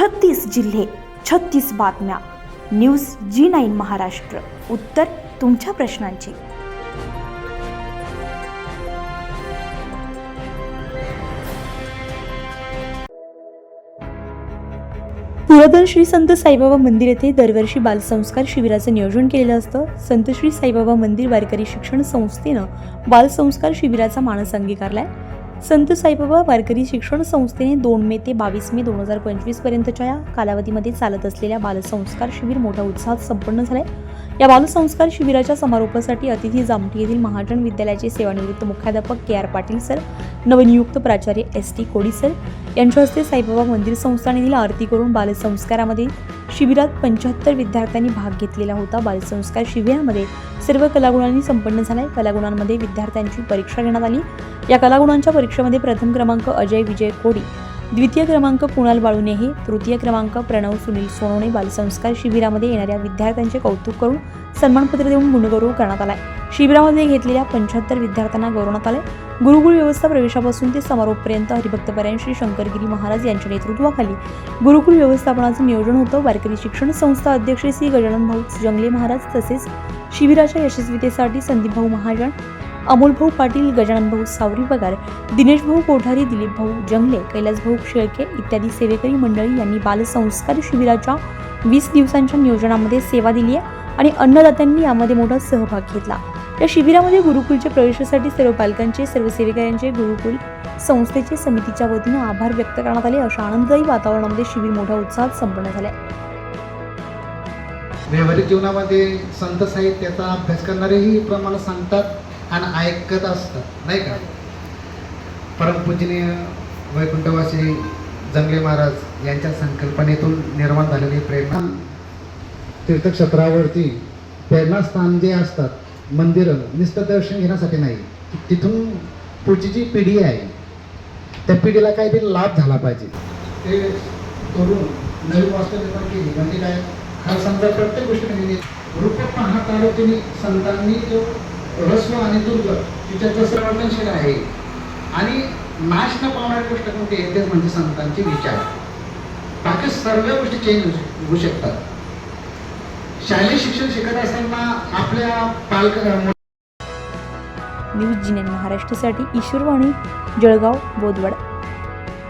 छत्तीस जिल्हे छत्तीस बातम्या. News G nine Maharashtra. उत्तर तुमच्या प्रश्नांची. पुरातन श्री संत साईबाबा मंदिर येथे दरवर्षी बालसंस्कार शिबिराचं नियोजन केलेलं असतं. संत श्री साईबाबा मंदिर वारकरी शिक्षण संस्थेनं बालसंस्कार शिबिराचा मानस अंगीकारलाय. संत साईबाबा वारकरी शिक्षण संस्थेने दोन मे ते बावीस मे दोन हजार पंचवीस पर्यंतच्या या कालावधीमध्ये चालत असलेल्या बालसंस्कार शिबिर मोठ्या उत्साहात संपन्न झाले या बालसंस्कार शिबिराच्या समारोपासाठी अतिथी जामठी येथील महाजन विद्यालयाचे सेवानिवृत्त मुख्याध्यापक के आर पाटील सर नवनियुक्त प्राचार्य एस टी कोडी सर यांच्या हस्ते साईबाबा मंदिर संस्थानातील आरती करून बालसंस्कारामध्ये शिबिरात पंच्याहत्तर विद्यार्थ्यांनी भाग घेतलेला होता. बालसंस्कार शिबिरामध्ये सर्व कलागुणांनी संपन्न झालाय. कलागुणांमध्ये विद्यार्थ्यांची परीक्षा घेण्यात आली. या कलागुणांच्या परीक्षेमध्ये प्रथम क्रमांक अजय विजय कोडी द्वितीय क्रमांक कुणाल बाळुनेहे तृतीय क्रमांक प्रणव सुनील सोनवणे बालसंस्कार शिबिरामध्ये येणाऱ्या विद्यार्थ्यांचे कौतुक करून सन्मानपत्र देऊन गुणगौरव करण्यात आला आहे शिबिरामध्ये घेतलेल्या पंच्याहत्तर विद्यार्थ्यांना गौरवण्यात आले गुरुकुल व्यवस्था प्रवेशापासून ते समारोपपर्यंत हरिभक्तपर्यंत श्री शंकरगिरी महाराज यांच्या नेतृत्वाखाली गुरुकुल व्यवस्थापनाचं नियोजन होतं. वारकरी शिक्षण संस्था अध्यक्ष श्री गजानन भाऊ जंगले महाराज तसेच शिबिराच्या यशस्वीतेसाठी संदीप भाऊ महाजन अमोल भाऊ पाटील गजानन भाऊ सावरी पगार दिनेश भाऊ कोठारी दिलीप भाऊ जंगले कैलास भाऊ शेळके इत्यादी सेवेकरी मंडळी यांनी बालसंस्कार शिबिराच्या वीस दिवसांच्या नियोजनामध्ये सेवा दिली आहे आणि अन्नदात्यांनी यामध्ये मोठा सहभाग घेतला. या शिबिरामध्ये गुरुकुलच्या प्रवेशासाठी सर्व पालकांचे सर्व सेवेकऱ्यांचे गुरुकुल संस्थेचे समितीच्या वतीनं आभार व्यक्त करण्यात आले. अशा आनंददायी वातावरणामध्ये शिबिर मोठ्या उत्साहात संपन्न झाले व्यावहारिक जीवनामध्ये संत साहित्याचा अभ्यास करणारेही प्रमाण सांगतात आणि ऐकत असतात नाही का? परमपूजनीय वैकुंठवासी जंगले महाराज यांच्या संकल्पनेतून निर्माण झालेली प्रेरणा तीर्थक्षेत्रावरती प्रेरणास्थान जे असतात मंदिरं नुसतं दर्शन घेण्यासाठी नाही. तिथून पुढची जी पिढी आहे त्या पिढीला काहीतरी लाभ झाला पाहिजे. ते करून नवीन वास्तव निर्माण केली. म्हणजे काय? हा समजा प्रत्येक गोष्टीमध्ये म्हणजे रूप पाहत तुम्ही संतांनी जो रस्व आणि दुर्ग तिच्याचं संवर्धनशील आहे आणि नाश न पावणारी गोष्ट कोणती येते म्हणजे संतांचे विचार. बाकी सर्व गोष्टी चेंज होऊ शकतात. शालेय शिक्षण शिकत असताना आपल्या पालक न्यूज जिनेन महाराष्ट्रासाठी ईश्वरवाणी जळगाव बोदवड